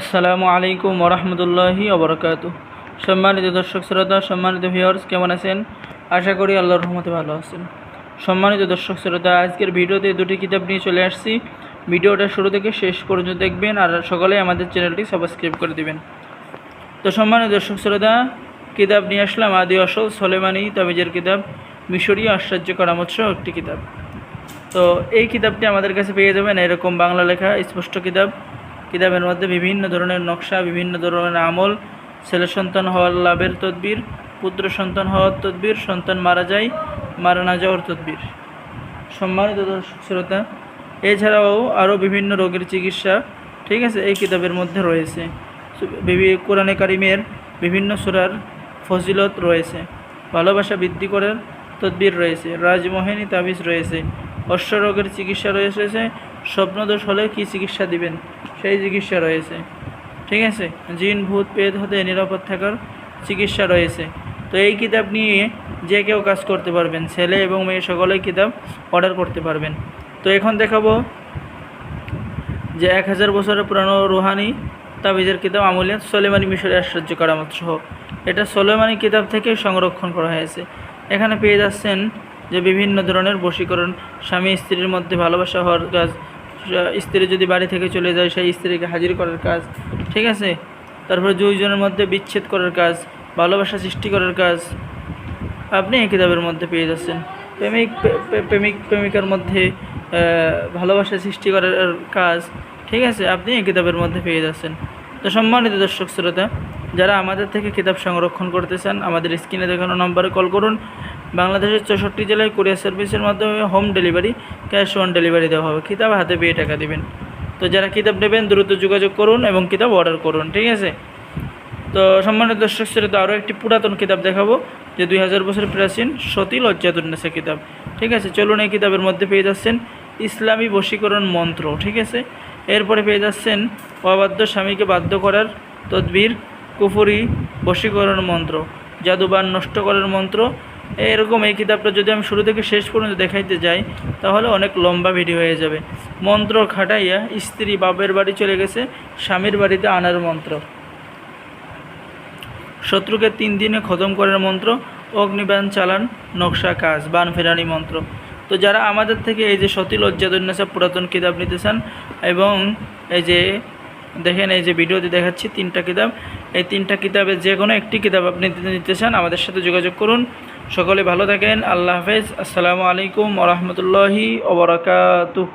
আসসালামু আলাইকুম ওরহমতুল্লাহি অবরকাত সম্মানিত দর্শক শ্রোতা, সম্মানিত ভিউয়ার্স কেমন আছেন? আশা করি আল্লাহর রহমতে ভালো আছেন। সম্মানিত দর্শক শ্রোতা, আজকের ভিডিওতে দুটি কিতাব নিয়ে চলে আসছি। ভিডিওটা শুরু থেকে শেষ পর্যন্ত দেখবেন আর সকলেই আমাদের চ্যানেলটি সাবস্ক্রাইব করে দিবেন। তো সম্মানিত দর্শক শ্রোতা, কিতাব নিয়ে আসলাম আদি আসল সলেমানি তাবিজের কিতাব, মিশরীয় আশ্চর্য করামত সহ একটি কিতাব। তো এই কিতাবটি আমাদের কাছে পেয়ে যাবেন, এরকম বাংলা লেখা স্পষ্ট কিতাব। কিতাবের মধ্যে বিভিন্ন ধরনের নকশা, বিভিন্ন ধরনের আমল, ছেলে সন্তান হওয়ার লাভের তদবির, পুত্র সন্তান হওয়ার তদবির, সন্তান মারা যায়, মারা না যাওয়ার তদবির। সম্মানিত দর্শক শ্রোতা, এছাড়াও আরও বিভিন্ন রোগের চিকিৎসা, ঠিক আছে, এই কিতাবের মধ্যে রয়েছে। কোরআনে কারিমের বিভিন্ন সুরার ফজিলত রয়েছে। ভালোবাসা বৃদ্ধি করার তদবির রয়েছে। রাজমোহিনী তাবিজ রয়েছে। অশ্ব রোগের চিকিৎসা রয়েছে। স্বপ্নদোষ হলে কী চিকিৎসা দিবেন? সেই চিকিৎসা রয়েছে। ঠিক আছে? জিন, ভূত পেদ হতে নিরাপদ থাকার চিকিৎসা রয়েছে। তো এই কিতাব নিয়ে যে কেউ কাজ করতে পারবেন, ছেলে এবং মেয়ে সকলেই কিতাব অর্ডার করতে পারবেন। তো এখন দেখাবো যে এক হাজার বছরের পুরানো রুহানি তাবিজের কিতাব আমলিয়াত সোলেমানি মিশরের আশ্চর্য কারামত সহ। এটা সোলেমানি কিতাব থেকে সংরক্ষণ করা হয়েছে। এখানে পেয়ে যাচ্ছেন যে বিভিন্ন ধরনের বশীকরণ স্বামী স্ত্রীর মধ্যে ভালোবাসা হওয়ার কাজ স্ত্রী যদি বাড়ি থেকে চলে যায়, সেই স্ত্রীকে হাজির করার কাজ, ঠিক আছে? তারপরে দুইজনের মধ্যে বিচ্ছেদ করার কাজ, ভালোবাসা সৃষ্টি করার কাজ, আপনি এই কিতাবের মধ্যে পেয়ে যাচ্ছেন। প্রেমিক প্রে- প্রে- প্রেমিক, প্রেমিকার মধ্যে ভালোবাসা সৃষ্টি করার কাজ, ঠিক আছে? আপনি এই কিতাবের মধ্যে পেয়ে যাচ্ছেন। তো সম্মানিত দর্শক শ্রোতা, যারা আমাদের থেকে কিতাব সংরক্ষণ করতে চান, আমাদের স্ক্রিনে দেখানো নম্বরে কল করুন। বাংলাদেশের চৌষট্টি জেলায় কুরিয়ার সার্ভিসের মাধ্যমে home delivery, cash on delivery দেওয়া হবে। কিতাব হাতে পেয়ে টাকা দিবেন। তো যারা কিতাব নেবেন, দ্রুত যোগাযোগ করুন এবং কিতাব অর্ডার করুন, ঠিক আছে? তো সম্মানিত দর্শক শ্রোতা আরও একটি পুরাতন কিতাব দেখাবো, যে দুই হাজার বছর প্রাচীন সতী লজ্জাতুন্নেসা কিতাব। ঠিক আছে? চলুন এই কিতাবের মধ্যে পেয়ে যাচ্ছেন ইসলামী বশীকরণ মন্ত্র, ঠিক আছে? এরপরে পেয়ে যাচ্ছেন অবাধ্য স্বামীকে বাধ্য করার তদবির, কুফুরি বশীকরণ মন্ত্র, জাদুবান নষ্ট করার মন্ত্র এরকম এই কিতাবটা যদি আমি শুরু থেকে শেষ পর্যন্ত দেখাইতে যাই, তাহলে অনেক লম্বা ভিডিও হয়ে যাবে। মন্ত্র খাটাইয়া স্ত্রী বাপের বাড়ি চলে গেছে, স্বামীর বাড়িতে আনার মন্ত্র। শত্রুকে তিন দিনে খতম করার মন্ত্র, অগ্নিবাণ চালান, নকশা কাজ, বান ফেরানি মন্ত্র। তো যারা আমাদের থেকে এই যে সতী লজ্জাদুন্নেসা পুরাতন কিতাব নিতে চান, এবং এই যে দেখেন এই যে ভিডিওতে দেখাচ্ছি তিনটা কিতাব, এই তিনটা কিতাবের যে কোনো একটি কিতাব আপনি নিতে চান, আমাদের সাথে যোগাযোগ করুন। সকলে ভালো থাকেন আল্লাহ হাফেজ। আসসালামু আলাইকুম ওরহমতুল্লাহি ওবরাকাতুহ